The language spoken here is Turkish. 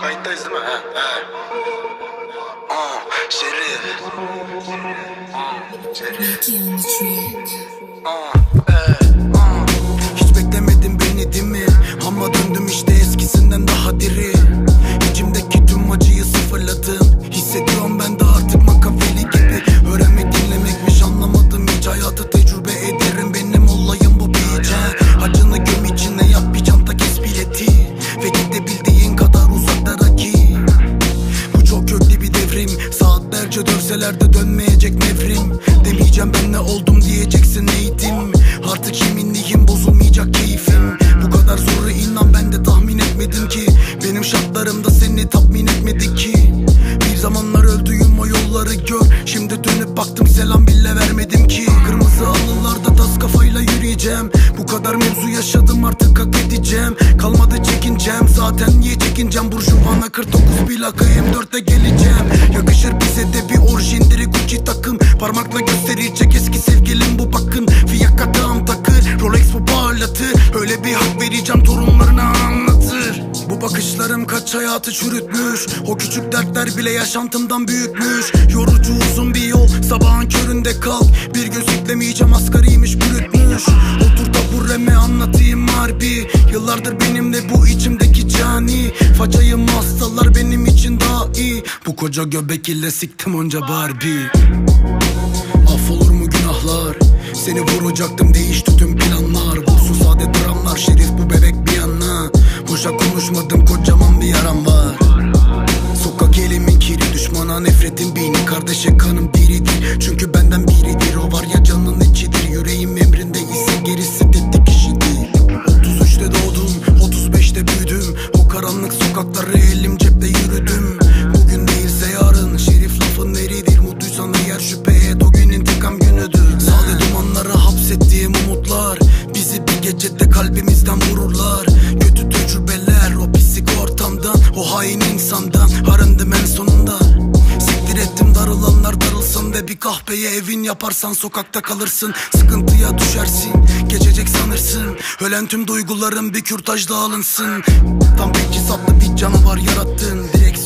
Kayıttayız değil mi? He. He. Aa, Şerif. Aa, Şerif. Aa, ee, De dönmeyecek nevrim Demeyeceğim ben ne oldum diyeceksin eğitim. Artık yeminliyim bozulmayacak keyfim. Bu kadar zoru inan ben de tahmin etmedim ki. Benim şartlarımda seni tatmin etmedi ki. Bir zamanlar öldüğüm o yolları gör. Şimdi dönüp baktım selam bile vermedim çekincem zaten niye çekineceğim? Burjuvana 49 plaka M4'e geleceğim. Yakışır bize de bir orijindiri Gucci takım. Parmakla gösterecek eski sevgilim bu bakın. Fiyaka dağım takır Rolex bu parlatır Öyle bir hak vereceğim torunlarına anlatır. Bu bakışlarım kaç hayatı çürütmüş. O küçük dertler bile yaşantımdan büyütmüş. Yorucu uzun bir yol Sabahın köründe kalk. Bir gün siklemeyeceğim asgariymiş bürütmüş. Otur tabureme anlatayım harbi. Yıllardır bu içimdeki cani Facayım hastalar benim için daha iyi. Bu koca göbek ile siktim onca Barbie. Affolur mu günahlar? Seni vuracaktım değişti tüm planlar. Vursun sade dramlar şerif bu bebek bir yana. Boşa konuşmadım kocaman bir yaram var. Sokak elimin kiri düşmana nefretin bini Kardeşe kanım biridir çünkü benden biridir sokakları elim cepte yürüdüm. Bugün değilse yarın. Şerif lafın eridir Mutluysan eğer şüphe et. O gün intikam günüdür. Sade dumanlara hapsettiğim umutlar. Bizi bir gecede kalbimizden vururlar. Kötü tecrübeler o pislik ortamdan O hain insandan. Arındım en sonunda. Siktir ettim darılanlar darılsın Ve bir kahpeye evin yaparsan sokakta kalırsın. Sıkıntıya düşersin. Geçecek sanırsın Ölen tüm duyguların bir kürtajda alınsın Tam teçhizatlı bir canavar yarattın Direksiyon